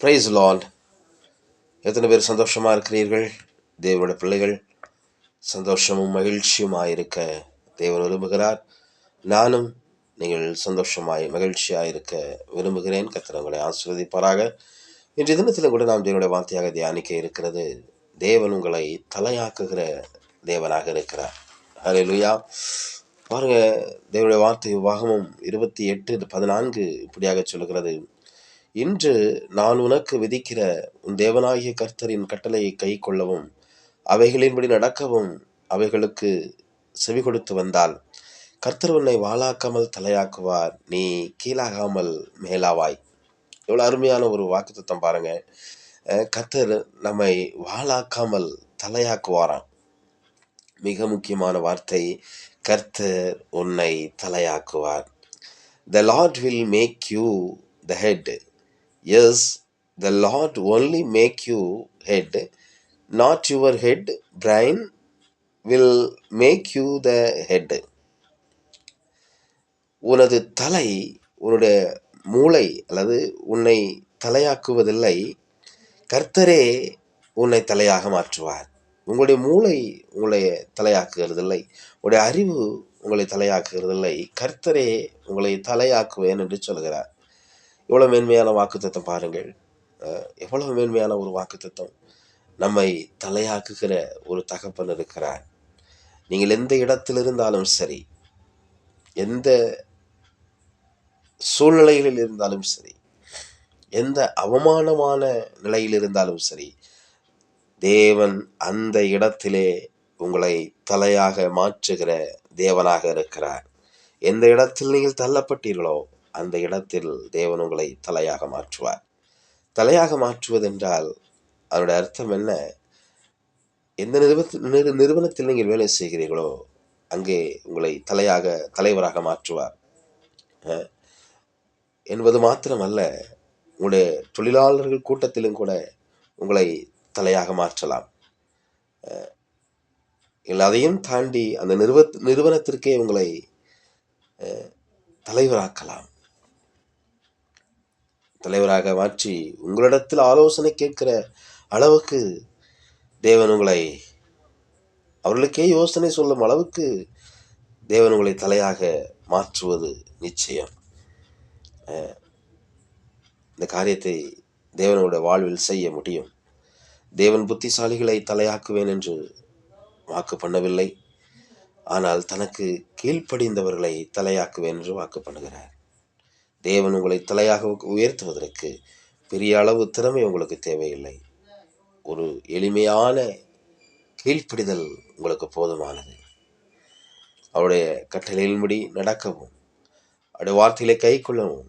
Price Lal எத்தனை பேர் சந்தோஷமாக இருக்கிறீர்கள்? தேவனோட பிள்ளைகள் சந்தோஷமும் மகிழ்ச்சியுமாக இருக்க தேவன் விரும்புகிறார். நானும் நீங்கள் சந்தோஷமாய் மகிழ்ச்சியாக இருக்க விரும்புகிறேன். கத்திரங்களை உங்களை இன்றைய தினத்தில் கூட நாம் தேவனுடைய வார்த்தையாக தியானிக்க இருக்கிறது. தேவன் உங்களை தலையாக்குகிற தேவனாக இருக்கிறார். ஹalleluya பாருங்க தேவனுடைய வார்த்தை விவாகமும் இருபத்தி எட்டு பதினான்கு இப்படியாக சொல்லுகிறது. இன்று நான் உனக்கு விதிக்கிற உன் தேவனாகிய கர்த்தரின் கட்டளையை கை கொள்ளவும் அவைகளின்படி நடக்கவும் அவைகளுக்கு செவி கொடுத்து வந்தால் கர்த்தர் உன்னை வாளாக்காமல் தலையாக்குவார் நீ கீழாகாமல் மேலாவாய். எவ்வளோ அருமையான ஒரு வாக்குத்தத்தம் பாருங்க. கர்த்தர் நம்மை வாளாக்காமல் தலையாக்குவாராம். மிக முக்கியமான வார்த்தை கர்த்தர் உன்னை தலையாக்குவார். The lord will make you the head as the lord only make you head not your head brain will make you the head உனது தலை உன்னுடைய மூளை அல்லது உன்னை தலையாக்குவதில்லை. கர்த்தரே உன்னை தலையாக மாற்றுவார். உங்களுடைய மூளை உங்களை தலையாக்குகிறதில்லை. உங்களுடைய அறிவு உங்களை தலையாக்குகிறதில்லை. கர்த்தரே உங்களை தலையாக்குவேன் என்று சொல்கிறார். எவ்வளோ மேன்மையான வாக்குத்தத்தம் பாருங்கள். எவ்வளவு மேன்மையான ஒரு வாக்குத்தத்தம் நம்மை தலையாக்குகிற ஒரு தகப்பன் இருக்கிறார். நீங்கள் எந்த இடத்தில் இருந்தாலும் சரி எந்த சூழ்நிலைகளில் இருந்தாலும் சரி எந்த அவமானமான நிலையில் இருந்தாலும் சரி தேவன் அந்த இடத்திலே உங்களை தலையாக மாற்றுகிற தேவனாக இருக்கிறார். எந்த இடத்தில் நீங்கள் தள்ளப்பட்டீர்களோ அந்த இடத்தில் தேவன் உங்களை தலையாக மாற்றுவார். தலையாக மாற்றுவதென்றால் அதனுடைய அர்த்தம் என்ன? எந்த நிறுவனத்தில் நிறு நிறுவனத்தில் நீங்கள் வேலை செய்கிறீர்களோ அங்கே உங்களை தலையாக தலைவராக மாற்றுவார். என்பது மாத்திரமல்ல உங்களுடைய தொழிலாளர்கள் கூட்டத்திலும் கூட உங்களை தலையாக மாற்றலாம். எல்லாதையும் தாண்டி அந்த நிறுவ நிறுவனத்திற்கே உங்களை தலைவராக்கலாம். தலைவராக மாற்றி உங்களிடத்தில் ஆலோசனை கேட்கிற அளவுக்கு தேவன் உங்களை அவர்களுக்கே யோசனை சொல்லும் அளவுக்கு தேவன் உங்களை தலையாக மாற்றுவது நிச்சயம். இந்த காரியத்தை தேவனுடைய வாழ்வில் செய்ய முடியும். தேவன் புத்திசாலிகளை தலையாக்குவேன் என்று வாக்கு பண்ணவில்லை. ஆனால் தனக்கு கீழ்ப்படிந்தவர்களை தலையாக்குவேன் என்று வாக்கு பண்ணுகிறார். தேவன் உங்களை தலையாக உயர்த்துவதற்கு பெரிய அளவு திறமை உங்களுக்கு தேவையில்லை. ஒரு எளிமையான கீழ்ப்பிடிதல் உங்களுக்கு போதுமானது. அவருடைய கட்டளையின்படி நடக்கவும் அவருடைய வார்த்தைகளை கை கொள்ளவும்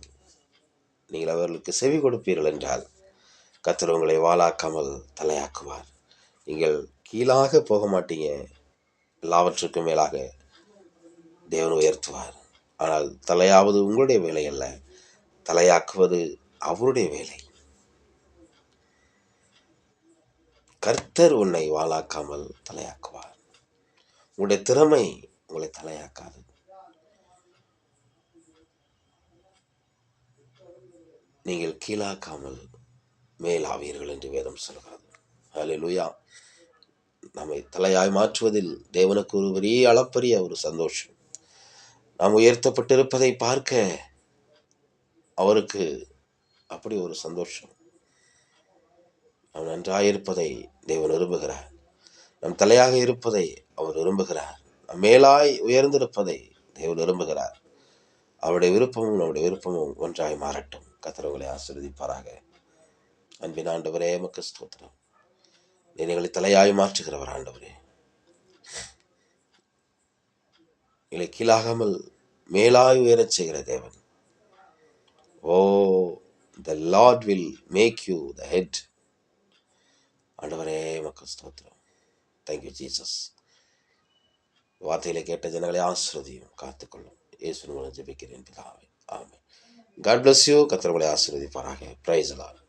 நீங்கள் அவர்களுக்கு செவி கொடுப்பீர்கள் என்றால் கர்த்தர் உங்களை வாழாக்காமல் தலையாக்குவார். நீங்கள் கீழாக போக மாட்டீங்க. எல்லாவற்றுக்கும் மேலாக தேவன் உயர்த்துவார். ஆனால் தலையாவது உங்களுடைய வேலை அல்ல தலையாக்குவது அவருடைய வேலை. கர்த்தர் உன்னை வாழாக்காமல் தலையாக்குவார். உங்களுடைய திறமை உங்களை தலையாக்காது. நீங்கள் கீழாக்காமல் மேலாவீர்கள் என்று வேதம் சொல்கிறது. ஹalleluya. நம்மை தலையாய் மாற்றுவதில் தேவனுக்கு ஒரு பெரிய அளப்பரிய ஒரு சந்தோஷம். நாம் உயர்த்தப்பட்டிருப்பதை பார்க்க அவருக்கு அப்படி ஒரு சந்தோஷம். நாம் நன்றாயிருப்பதை தேவன் விரும்புகிறார். நம் தலையாக இருப்பதை அவர் விரும்புகிறார். நம் மேலாய் உயர்ந்திருப்பதை தேவன் விரும்புகிறார். அவருடைய விருப்பமும் நம்முடைய விருப்பமும் ஒன்றாய் மாறட்டும். கத்திரவங்களை ஆசீர்வதிப்பாராக. அன்பின் ஆண்டவரே மக்கு ஸ்தோத்திரம். நினைவுகளை எங்களை தலையாய் மாற்றுகிறவர் ஆண்டவரே. எங்களை கீழாகாமல் மேலாய் உயரச் செய்கிற தேவன். ஓ the lord will make you the head ஆண்டவரே மக்கள் ஸ்தோத்திரம். தேங்க்யூ ஜீசஸ் வார்த்தையில கேட்ட ஜனங்களை ஆசிரதியும் காத்துக்கொள்ளும். இயேசு மூலம் ஜெபிக்கிறேன் பிதாவே. ஆமென் காட் பிளஸ் யூ கத்திரங்களை ஆசீர்வதிப்பாராக. Praise Lord